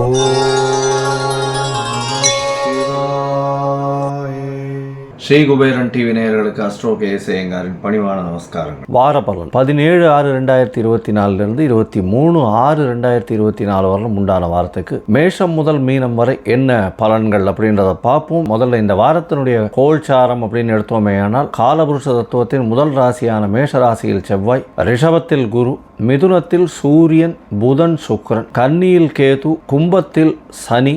Oh. Shri Kuberan TV நேயர்களுக்கு astro கேசேயங்காரின் பணிவான நமஸ்காரங்கள். வார பலன். பதினேழு ஆறு ரெண்டாயிரத்தி இருபத்தி நாலுலேருந்து இருபத்தி மூணு ஆறு ரெண்டாயிரத்தி இருபத்தி நாலு வரலும் உண்டான வாரத்துக்கு மேஷம் முதல் மீனம் வரை என்ன பலன்கள் அப்படின்றத பார்ப்போம். முதல்ல இந்த வாரத்தினுடைய கோல்சாரம் அப்படின்னு எடுத்தோமேயானால் காலபுருஷ தத்துவத்தின் முதல் ராசியான மேஷ ராசியில் செவ்வாய் ரிஷபத்தில் குரு மிதுனத்தில் சூரியன் புதன் சுக்ரன் கன்னியில் கேது கும்பத்தில் சனி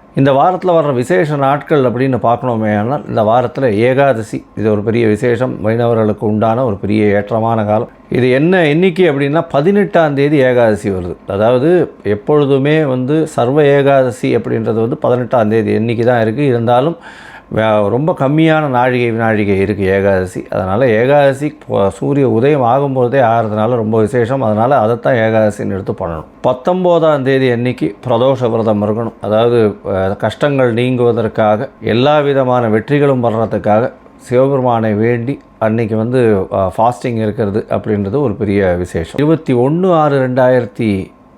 இந்த வாரத்தில் வர்ற விசேஷ நாட்கள் அப்படின்னு பார்க்கணுமே ஆனால் இந்த வாரத்தில் ஏகாதசி. இது ஒரு பெரிய விசேஷம். வைணவர்களுக்கு உண்டான ஒரு பெரிய ஏற்றமான காலம். இது என்ன எண்ணிக்கை அப்படின்னா பதினெட்டாம் தேதி ஏகாதசி வருது. அதாவது எப்பொழுதுமே வந்து சர்வ ஏகாதசி அப்படின்றது வந்து பதினெட்டாம் தேதி எண்ணிக்கை தான் இருக்குது இருந்தாலும் ரொம்ப கம்மியான நாழிகை நாழிகை இருக்குது ஏகாதசி. அதனால் ஏகாதசி சூரிய உதயம் ஆகும்போதே ஆகிறதுனால ரொம்ப விசேஷம். அதனால் அதைத்தான் ஏகாதசின்னு எடுத்து பண்ணணும். பத்தொம்போதாம் தேதி அன்னைக்கு பிரதோஷ விரதம் இருக்கணும். அதாவது கஷ்டங்கள் நீங்குவதற்காக எல்லா விதமான வெற்றிகளும் வர்றதுக்காக சிவபெருமானை வேண்டி அன்னைக்கு வந்து ஃபாஸ்டிங் இருக்கிறது அப்படின்றது ஒரு பெரிய விசேஷம். இருபத்தி ஒன்று ஆறு ரெண்டாயிரத்தி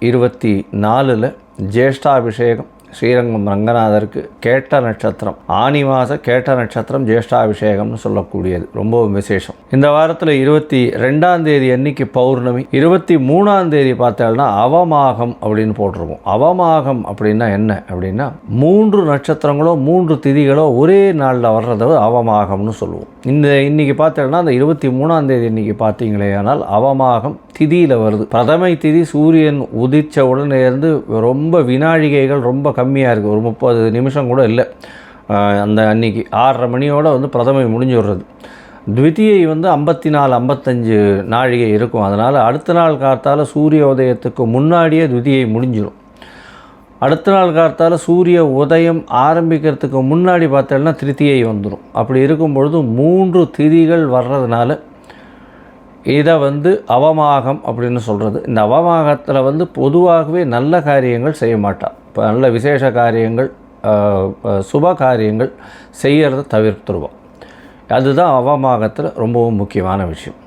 இருபத்தி நாலில் ஜேஷ்டாபிஷேகம் ஸ்ரீரங்கம் ரங்கநாதருக்கு கேட்ட நட்சத்திரம் ஆனி மாத கேட்ட நட்சத்திரம் ஜேஷ்டாபிஷேகம்னு சொல்லக்கூடியது. ரொம்பவும் விசேஷம். இந்த வாரத்தில் இருபத்தி ரெண்டாம் தேதி அன்னைக்கு பௌர்ணமி இருபத்தி மூணாம் தேதி பார்த்தோம்னா அவமாகம் அப்படின்னு போட்டிருப்போம் அவமாகம் அப்படின்னா என்ன? அப்படின்னா மூன்று நட்சத்திரங்களோ மூன்று திதிகளோ ஒரே நாளில் வர்றத அவமாகம்னு சொல்லுவோம். இந்த இன்னைக்கு பார்த்தோம்னா அந்த இருபத்தி மூணாம் தேதி இன்னைக்கு பார்த்தீங்களே ஆனால் அவமாகம் திதியில் வருது. பிரதமை திதி சூரியன் உதிச்ச உடனே இருந்து ரொம்ப வினாழிகைகள் ரொம்ப கம்மியாக இருக்குது ஒரு முப்பது நிமிஷம் கூட இல்லை. அந்த அன்னைக்கு ஆறரை மணியோடு வந்து பிரதமை முடிஞ்சு விடுறது. த்விதியை வந்து ஐம்பத்தி நாலு ஐம்பத்தஞ்சு நாழிகை இருக்கும். அதனால் அடுத்த நாள் காத்தால் சூரிய உதயத்துக்கு முன்னாடியே த்விதியை முடிஞ்சிடும் அடுத்த நாள் காத்தால் சூரிய உதயம் ஆரம்பிக்கிறதுக்கு முன்னாடி பார்த்தோம்னா திருத்தியை வந்துடும் அப்படி இருக்கும் பொழுது மூன்று திதிகள் வர்றதுனால இதை வந்து அவமாகம் அப்படின்னு சொல்கிறது இந்த அவமாகத்தில் வந்து பொதுவாகவே நல்ல காரியங்கள் செய்ய மாட்டாள் இப்போ நல்ல விசேஷ காரியங்கள் சுப காரியங்கள் செய்கிறத தவிர்த்துருவோம் அதுதான் அவமாகத்தில் ரொம்பவும் முக்கியமான விஷயம்.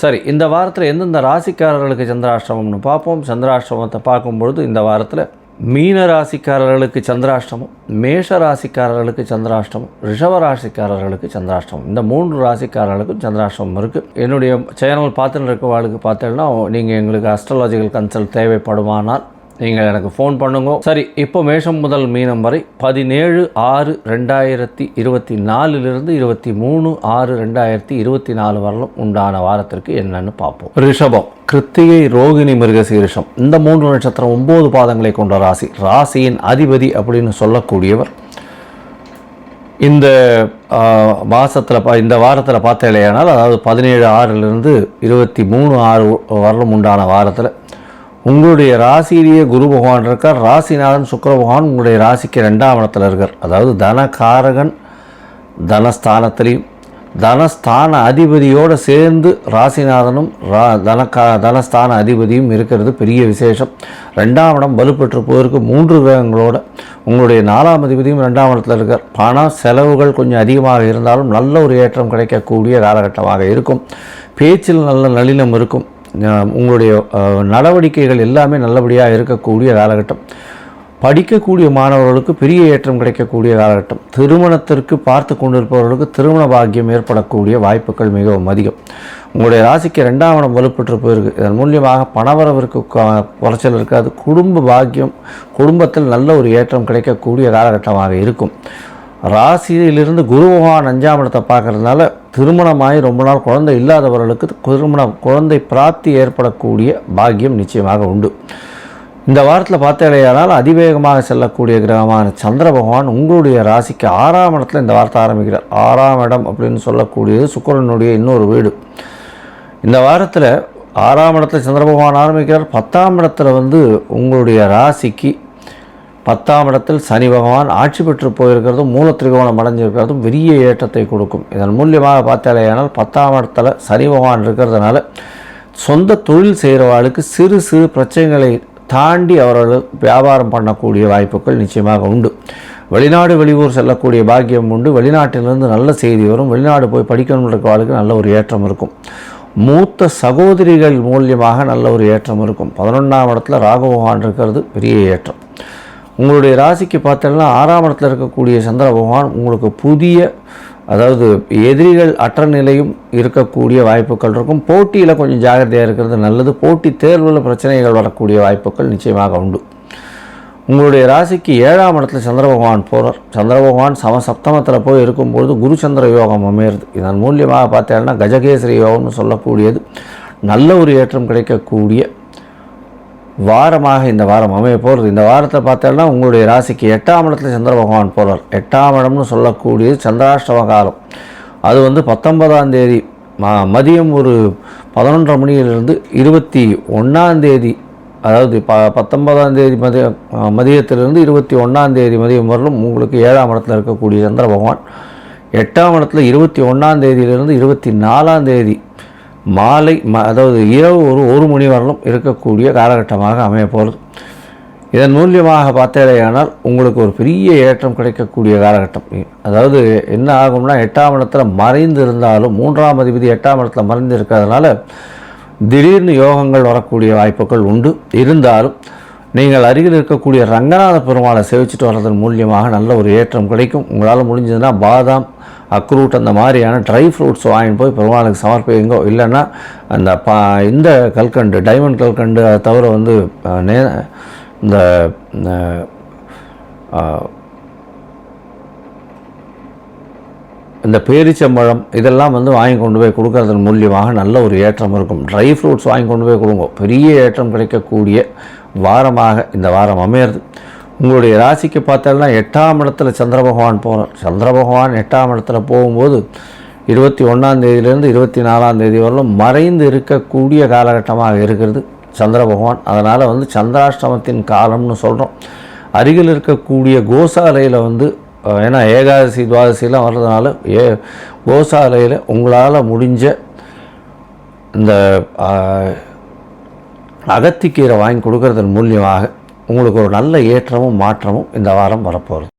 சரி இந்த வாரத்தில் எந்தெந்த ராசிக்காரர்களுக்கு சந்திராஷ்டமம்னு பார்ப்போம். சந்திராஷ்டமத்தை பார்க்கும்பொழுது இந்த வாரத்தில் மீன ராசிக்காரர்களுக்கு சந்திராஷ்டமம் மேஷ ராசிக்காரர்களுக்கு சந்திராஷ்டமம் ரிஷப ராசிக்காரர்களுக்கு சந்திராஷ்டமம். இந்த மூன்று ராசிக்காரர்களுக்கும் சந்திராஷ்டமம் இருக்குது என்னுடைய சேனல் பார்த்துட்டு இருக்கவாளுக்கு பார்த்தீங்கன்னா நீங்கள் எங்களுக்கு அஸ்ட்ராலஜிக்கல் கன்சல்ட் தேவைப்படுமானால் நீங்கள் எனக்கு ஃபோன் பண்ணுங்க. சரி இப்போ மேஷம் முதல் மீனம் வரை பதினேழு ஆறு ரெண்டாயிரத்தி இருபத்தி நாலுலேருந்து இருபத்தி மூணு ஆறு ரெண்டாயிரத்தி இருபத்தி நாலு வரலும் உண்டான வாரத்திற்கு என்னன்னு பார்ப்போம். ரிஷபம் கிருத்திகை ரோகிணி மிருகசீரிஷம் இந்த மூன்று நட்சத்திரம் ஒம்பது பாதங்களை கொண்ட ராசி. ராசியின் அதிபதி அப்படின்னு சொல்லக்கூடியவர். இந்த மாதத்தில் பா இந்த வாரத்தில் பார்த்தேலையானால் அதாவது பதினேழு ஆறுலேருந்து இருபத்தி மூணு ஆறு வரலும் உண்டான வாரத்தில் உங்களுடைய ராசியிலேயே குரு பகவான் இருக்கார். ராசிநாதன் சுக்கர பகவான் உங்களுடைய ராசிக்கு ரெண்டாம் இடத்துல இருக்கார். அதாவது தனகாரகன் தனஸ்தானத்திலையும் தனஸ்தான அதிபதியோடு சேர்ந்து ராசிநாதனும் ரா தனக்கா தனஸ்தான அதிபதியும் இருக்கிறது. பெரிய விசேஷம். ரெண்டாம் இடம் வலுப்பெற்று போவதற்கு மூன்று கிரகங்களோட உங்களுடைய நாலாம் அதிபதியும் ரெண்டாம் இடத்துல இருக்கார். பண செலவுகள் கொஞ்சம் அதிகமாக இருந்தாலும் நல்ல ஒரு ஏற்றம் கிடைக்கக்கூடிய காலகட்டமாக இருக்கும். பேச்சில் நல்ல நளினம் இருக்கும். உங்களுடைய நடவடிக்கைகள் எல்லாமே நல்லபடியாக இருக்கக்கூடிய காலகட்டம். படிக்கக்கூடிய மாணவர்களுக்கு பெரிய ஏற்றம் கிடைக்கக்கூடிய காலகட்டம். திருமணத்திற்கு பார்த்து கொண்டிருப்பவர்களுக்கு திருமண பாக்கியம் ஏற்படக்கூடிய வாய்ப்புகள் மிகவும் அதிகம். உங்களுடைய ராசிக்கு ரெண்டாம் இடம் வலுப்பெற்று போயிருக்கு. இதன் மூலியமாக பணவரவிற்கு குறைச்சல் இருக்காது. குடும்ப பாக்கியம் குடும்பத்தில் நல்ல ஒரு ஏற்றம் கிடைக்கக்கூடிய காலகட்டமாக இருக்கும். ராசியிலிருந்து குரு பகவான் அஞ்சாம் இடத்தை பார்க்குறதுனால திருமணமாகி ரொம்ப நாள் குழந்தை இல்லாதவர்களுக்கு திருமண குழந்தை பிராப்தி ஏற்படக்கூடிய பாக்கியம் நிச்சயமாக உண்டு. இந்த வாரத்தில் பார்த்தேடையானால் அதிவேகமாக செல்லக்கூடிய கிரகமான சந்திர பகவான் உங்களுடைய ராசிக்கு ஆறாம் இடத்துல இந்த வாரத்தை ஆரம்பிக்கிறார். ஆறாம் இடம் அப்படின்னு சொல்லக்கூடியது சுக்கரனுடைய இன்னொரு வீடு. இந்த வாரத்தில் ஆறாம் இடத்துல சந்திர பகவான் ஆரம்பிக்கிறார். பத்தாம் இடத்துல வந்து உங்களுடைய ராசிக்கு பத்தாம் இடத்தில் சனி பகவான் ஆட்சி பெற்று போயிருக்கிறதும் மூல திரிகோணம் அடைஞ்சிருக்கிறதும் பெரிய ஏற்றத்தை கொடுக்கும். இதன் மூலியமாக பார்த்தாலேயானால் பத்தாம் இடத்துல சனி பகவான் இருக்கிறதுனால சொந்த தொழில் செய்கிறவாளுக்கு சிறு சிறு பிரச்சனைகளை தாண்டி அவர்கள் வியாபாரம் பண்ணக்கூடிய வாய்ப்புகள் நிச்சயமாக உண்டு. வெளிநாடு வெளியூர் செல்லக்கூடிய பாக்கியம் உண்டு. வெளிநாட்டிலிருந்து நல்ல செய்தி வரும். வெளிநாடு போய் படிக்கணும் இருக்கிறவர்களுக்கு நல்ல ஒரு ஏற்றம் இருக்கும். மூத்த சகோதரிகள் மூலியமாக நல்ல ஒரு ஏற்றம் இருக்கும். பதினொன்றாம் இடத்துல ராகபகவான் இருக்கிறது பெரிய ஏற்றம். உங்களுடைய ராசிக்கு பார்த்தோன்னா ஆறாம் இடத்துல இருக்கக்கூடிய சந்திர பகவான் உங்களுக்கு புதிய அதாவது எதிரிகள் அற்ற நிலையும் இருக்கக்கூடிய வாய்ப்புகள் இருக்கும். போட்டியில் கொஞ்சம் ஜாகிரதையாக இருக்கிறது நல்லது. போட்டி தேர்வில் பிரச்சனைகள் வரக்கூடிய வாய்ப்புகள் நிச்சயமாக உண்டு. உங்களுடைய ராசிக்கு ஏழாம் இடத்துல சந்திர பகவான் போகிறார் சந்திர பகவான் சம சப்தமத்தில் போய் இருக்கும்பொழுது குரு சந்திர யோகம் அமையிறது. இதன் மூலியமாக பார்த்தேன்னா கஜகேசரி யோகம்னு சொல்லக்கூடியது. நல்ல ஒரு ஏற்றம் கிடைக்கக்கூடிய வாரமாக இந்த வாரம் அமைய போகிறது. இந்த வாரத்தை பார்த்தோன்னா உங்களுடைய ராசிக்கு எட்டாம் இடத்துல சந்திர பகவான் போகிறார் எட்டாம் இடம்னு சொல்லக்கூடியது சந்திராஷ்டம காலம். அது வந்து பத்தொன்பதாம் தேதி மதியம் ஒரு பதினொன்றரை மணியிலிருந்து இருபத்தி ஒன்றாந்தேதி அதாவது ப பத்தொன்பதாம் தேதி மதிய மதியத்திலிருந்து இருபத்தி ஒன்றாம் தேதி மதியம் வரலும் உங்களுக்கு ஏழாம் இடத்துல இருக்கக்கூடிய சந்திர பகவான். எட்டாம் இடத்துல இருபத்தி ஒன்றாம் தேதியிலிருந்து இருபத்தி நாலாம் தேதி மாலை ம அதாவது இரவு ஒரு ஒரு மணி வரலும் இருக்கக்கூடிய காலகட்டமாக அமைய போகிறது இதன் மூலியமாக பார்த்தேடையானால் உங்களுக்கு ஒரு பெரிய ஏற்றம் கிடைக்கக்கூடிய காலகட்டம். அதாவது என்ன ஆகும்னா எட்டாம் இடத்துல மறைந்து இருந்தாலும் மூன்றாம் அதிபதி எட்டாம் இடத்துல மறைந்து இருக்கிறதுனால திடீர்னு யோகங்கள் வரக்கூடிய வாய்ப்புகள் உண்டு. இருந்தாலும் நீங்கள் அருகில் இருக்கக்கூடிய ரங்கநாத பெருமாளை சேவிச்சுட்டு வர்றதன் மூலியமாக நல்ல ஒரு ஏற்றம் கிடைக்கும். உங்களால் முடிஞ்சதுன்னா பாதாம் அக்ரூட் அந்த மாதிரியான ட்ரை ஃப்ரூட்ஸ் வாங்கிட்டு போய் பெருமாளுக்கு சமர்ப்பிங்கோ. இல்லைன்னா அந்த பா இந்த கல்கண்டு டைமண்ட் கல்கண்டு அதை தவிர வந்து நே இந்த இந்த பேரிச்சம்பழம் இதெல்லாம் வந்து வாங்கி கொண்டு போய் கொடுக்கறதன் மூலியமாக நல்ல ஒரு ஏற்றம் இருக்கும். ட்ரை ஃப்ரூட்ஸ் வாங்கி கொண்டு போய் கொடுங்க. பெரிய ஏற்றம் கிடைக்கக்கூடிய வாரமாக இந்த வாரம் அமையிறது. உங்களுடைய ராசிக்கு பார்த்தோம்னா எட்டாம் இடத்துல சந்திர பகவான் போகிறார் சந்திர பகவான் எட்டாம் இடத்துல போகும்போது இருபத்தி ஒன்றாம் தேதியிலேருந்து இருபத்தி நாலாம் தேதி வரலும் மறைந்து இருக்கக்கூடிய காலகட்டமாக இருக்கிறது சந்திர பகவான். அதனால் வந்து சந்திராஷ்டமத்தின் காலம்னு சொல்கிறோம் அருகில் இருக்கக்கூடிய கோசாலையில் வந்து ஏன்னா ஏகாதசி துவாதசிலாம் வர்றதுனால ஏ கோசாலையில் உங்களால் முடிஞ்ச இந்த அகத்திக்கீரை வாங்கி கொடுக்கறதன் மூலியமாக உங்களுக்கு ஒரு நல்ல ஏற்றமும் மாற்றமும் இந்த வாரம் வரப்போகிறது